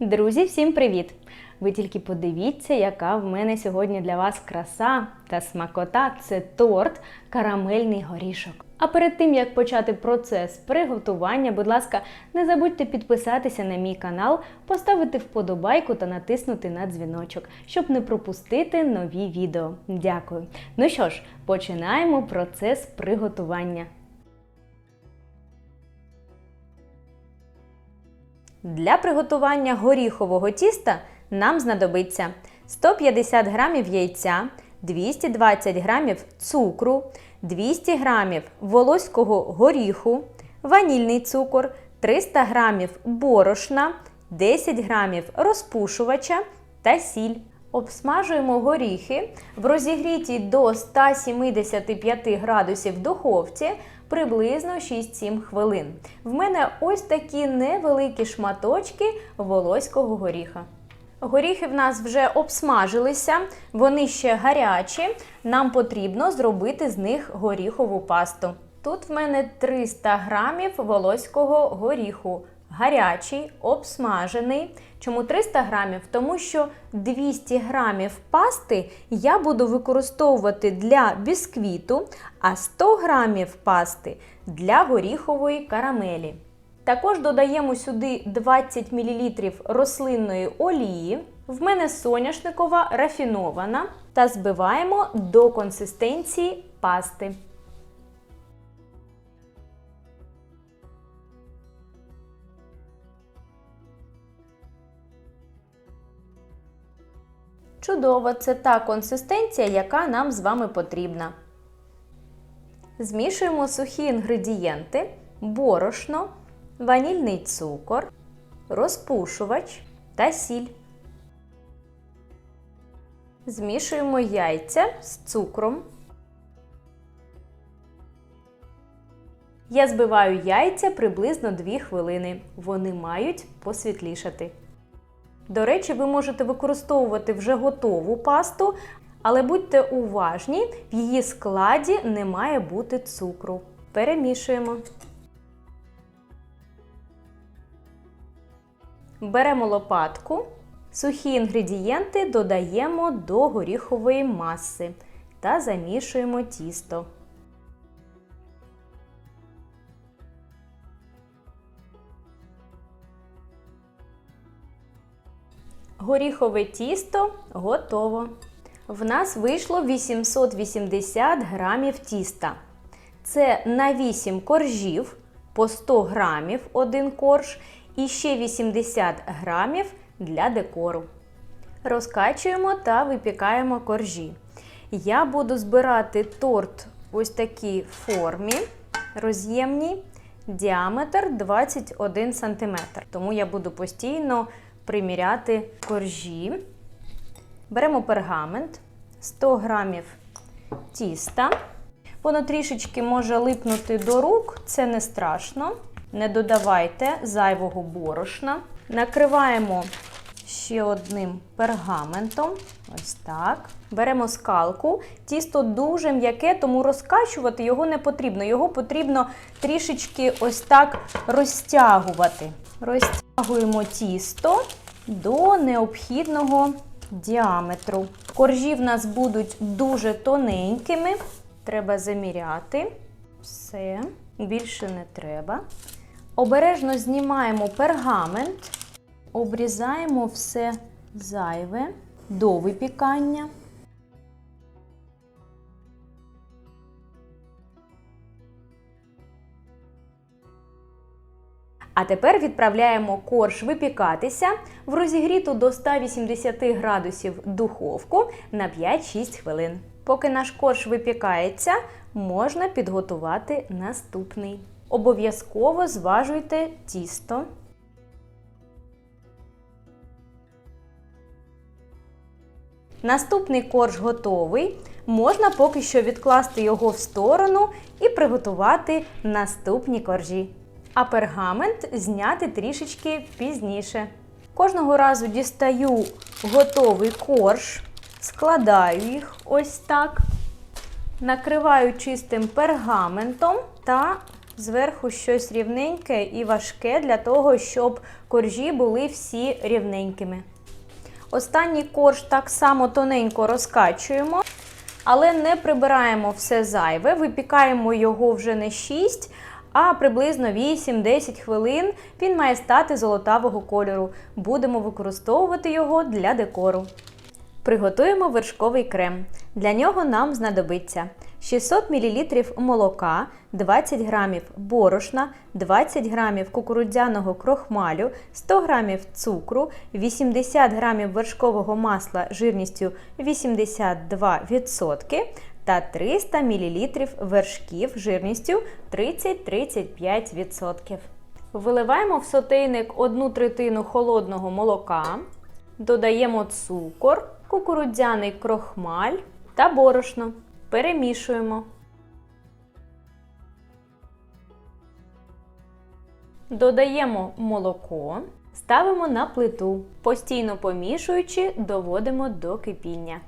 Друзі, всім привіт! Ви тільки подивіться, яка в мене сьогодні для вас краса та смакота це торт карамельний горішок. А перед тим як почати процес приготування, будь ласка, не забудьте підписатися на мій канал, поставити вподобайку та натиснути на дзвіночок, щоб не пропустити нові відео. Дякую. Ну що ж, починаємо процес приготування. Для приготування горіхового тіста нам знадобиться 150 г яйця, 220 г цукру, 200 г волоського горіху, ванільний цукор, 300 г борошна, 10 г розпушувача та сіль. Обсмажуємо горіхи в розігрітій до 175 градусів духовці приблизно 6-7 хвилин. В мене ось такі невеликі шматочки волоського горіха. Горіхи в нас вже обсмажилися, вони ще гарячі. Нам потрібно зробити з них горіхову пасту. Тут в мене 300 грамів волоського горіху. Гарячий, обсмажений. Чому 300 грамів? Тому що 200 грамів пасти я буду використовувати для бісквіту, а 100 грамів пасти для горіхової карамелі. Також додаємо сюди 20 мл рослинної олії. В мене соняшникова рафінована та збиваємо до консистенції пасти. Чудово, це та консистенція, яка нам з вами потрібна. Змішуємо сухі інгредієнти, борошно, ванільний цукор, розпушувач та сіль. Змішуємо яйця з цукром. Я збиваю яйця приблизно 2 хвилини. Вони мають посвітлішати. До речі, ви можете використовувати вже готову пасту, але будьте уважні, в її складі не має бути цукру. Перемішуємо. Беремо лопатку, сухі інгредієнти додаємо до горіхової маси та замішуємо тісто. Горіхове тісто готово. В нас вийшло 880 грамів тіста. Це на 8 коржів по 100 грамів один корж і ще 80 грамів для декору. Розкачуємо та випікаємо коржі. Я буду збирати торт в ось такій формі роз'ємній, діаметр 21 см. Тому я буду постійно приміряти коржі. Беремо пергамент, 100 грамів тіста. Воно трішечки може липнути до рук, це не страшно. Не додавайте зайвого борошна. Накриваємо ще одним пергаментом. Ось так. Беремо скалку. Тісто дуже м'яке, тому розкачувати його не потрібно. Його потрібно трішечки ось так розтягувати. Розтягуємо тісто до необхідного діаметру. Коржі в нас будуть дуже тоненькими. Треба заміряти. Все, більше не треба. Обережно знімаємо пергамент, обрізаємо все зайве до випікання. А тепер відправляємо корж випікатися в розігріту до 180 градусів духовку на 5-6 хвилин. Поки наш корж випікається, можна підготувати наступний. Обов'язково зважуйте тісто. Наступний корж готовий. Можна поки що відкласти його в сторону і приготувати наступні коржі. А пергамент зняти трішечки пізніше. Кожного разу дістаю готовий корж, складаю їх ось так, накриваю чистим пергаментом та Зверху щось рівненьке і важке для того, щоб коржі були всі рівненькими. Останній корж так само тоненько розкачуємо, але не прибираємо все зайве, випікаємо його вже не 6, а приблизно 8-10 хвилин він має стати золотавого кольору. Будемо використовувати його для декору. Приготуємо вершковий крем. Для нього нам знадобиться 600 мл молока, 20 г борошна, 20 г кукурудзяного крохмалю, 100 г цукру, 80 г вершкового масла жирністю 82% та 300 мл вершків жирністю 30-35%. Виливаємо в сотейник 1 третину холодного молока, додаємо цукор, кукурудзяний крохмаль та борошно. Перемішуємо. Додаємо молоко, ставимо на плиту, постійно помішуючи, доводимо до кипіння.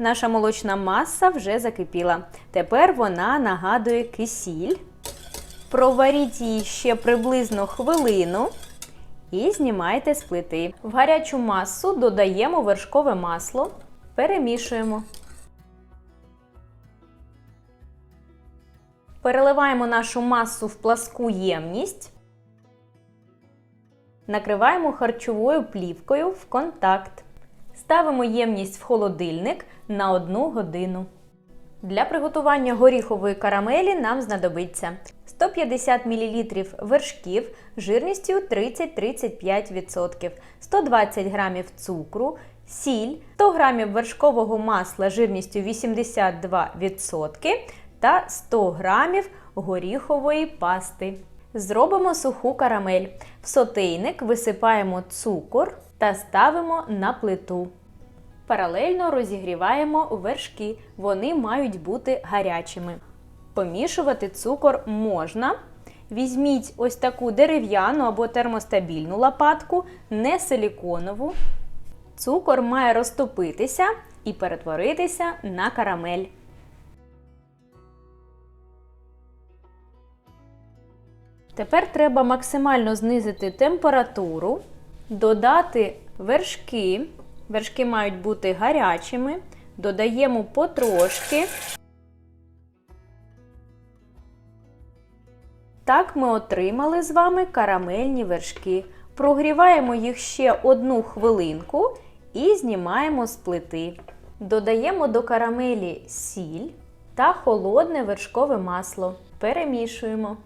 Наша молочна маса вже закипіла. Тепер вона нагадує кисіль. Проваріть її ще приблизно хвилину і знімайте з плити. В гарячу масу додаємо вершкове масло, перемішуємо. Переливаємо нашу масу в пласку ємність. Накриваємо харчовою плівкою в контакт. Ставимо ємність в холодильник на 1 годину. Для приготування горіхової карамелі нам знадобиться 150 мл вершків жирністю 30-35%, 120 г цукру, сіль, 100 г вершкового масла жирністю 82% та 100 г горіхової пасти. Зробимо суху карамель. В сотейник висипаємо цукор та ставимо на плиту. Паралельно розігріваємо вершки, вони мають бути гарячими. Помішувати цукор можна. Візьміть ось таку дерев'яну або термостабільну лопатку, не силіконову. Цукор має розтопитися і перетворитися на карамель. Тепер треба максимально знизити температуру, додати вершки. Вершки мають бути гарячими. Додаємо потрошки. Так ми отримали з вами карамельні вершки. Прогріваємо їх ще одну хвилинку і знімаємо з плити. Додаємо до карамелі сіль та холодне вершкове масло. Перемішуємо.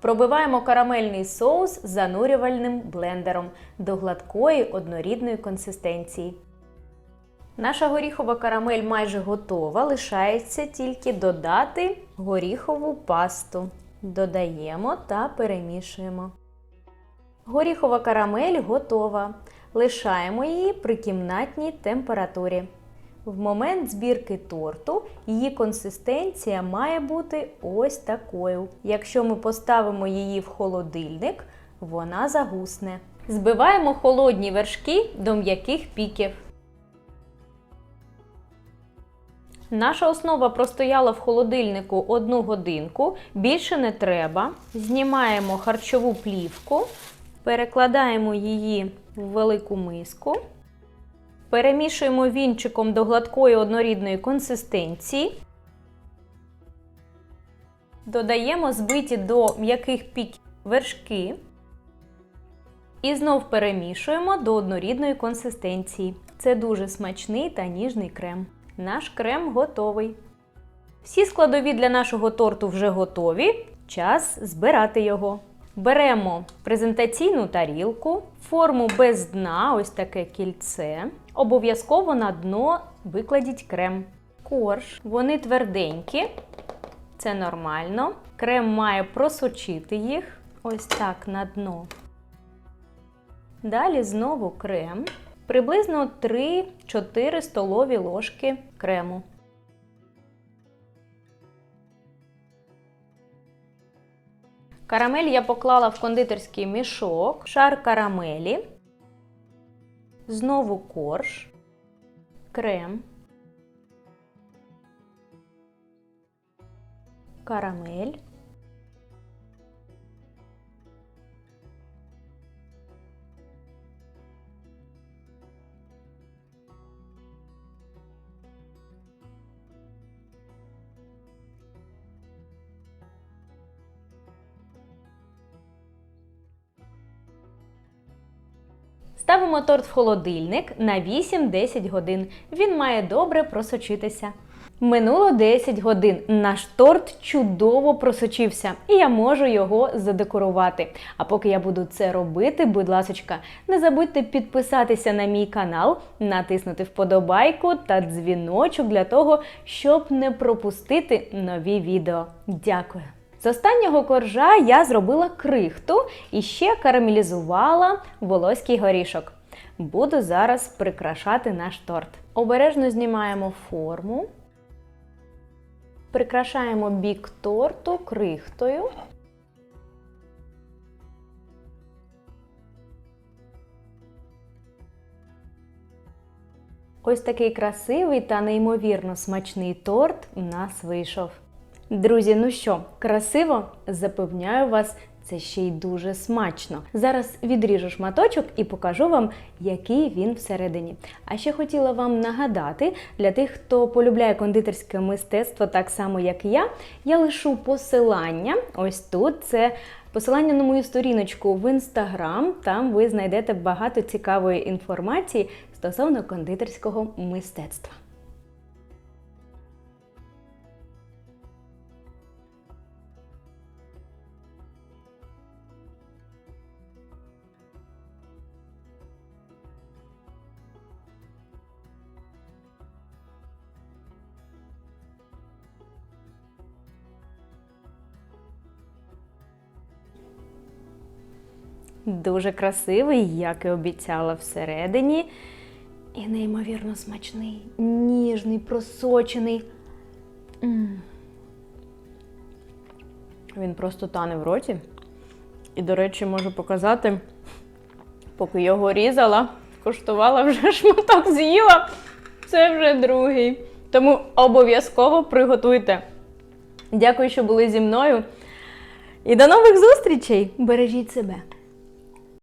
Пробиваємо карамельний соус занурювальним блендером до гладкої однорідної консистенції. Наша горіхова карамель майже готова, лишається тільки додати горіхову пасту. Додаємо та перемішуємо. Горіхова карамель готова. Лишаємо її при кімнатній температурі. В момент збірки торту її консистенція має бути ось такою. Якщо ми поставимо її в холодильник, вона загусне. Збиваємо холодні вершки до м'яких піків. Наша основа простояла в холодильнику 1 годинку, більше не треба. Знімаємо харчову плівку, перекладаємо її в велику миску. Перемішуємо вінчиком до гладкої однорідної консистенції. Додаємо збиті до м'яких піків вершки. І знов перемішуємо до однорідної консистенції. Це дуже смачний та ніжний крем. Наш крем готовий. Всі складові для нашого торту вже готові. Час збирати його. Беремо презентаційну тарілку, форму без дна, ось таке кільце. Обов'язково на дно викладіть крем. Корж, вони тверденькі, це нормально. Крем має просочити їх ось так на дно. Далі знову крем. Приблизно 3-4 столові ложки крему. Карамель я поклала в кондитерський мішок, шар карамелі, знову корж, крем, карамель. Ставимо торт в холодильник на 8-10 годин. Він має добре просочитися. Минуло 10 годин. Наш торт чудово просочився, і я можу його задекорувати. А поки я буду це робити, будь ласочка, не забудьте підписатися на мій канал, натиснути вподобайку та дзвіночок для того, щоб не пропустити нові відео. Дякую! З останнього коржа я зробила крихту і ще карамелізувала волоський горішок. Буду зараз прикрашати наш торт. Обережно знімаємо форму, прикрашаємо бік торту крихтою. Ось такий красивий та неймовірно смачний торт у нас вийшов. Друзі, ну що, красиво? Запевняю вас, це ще й дуже смачно. Зараз відріжу шматочок і покажу вам, який він всередині. А ще хотіла вам нагадати, для тих, хто полюбляє кондитерське мистецтво так само, як я, я лишу посилання. Ось тут це посилання на мою сторіночку в інстаграм. Там ви знайдете багато цікавої інформації стосовно кондитерського мистецтва. Дуже красивий, як і обіцяла всередині. І неймовірно смачний, ніжний, просочений. М. Він просто тане в роті. І, до речі, можу показати, поки його різала, коштувала вже шматок з'їла. Це вже другий. Тому обов'язково приготуйте. Дякую, що були зі мною. І до нових зустрічей! Бережіть себе!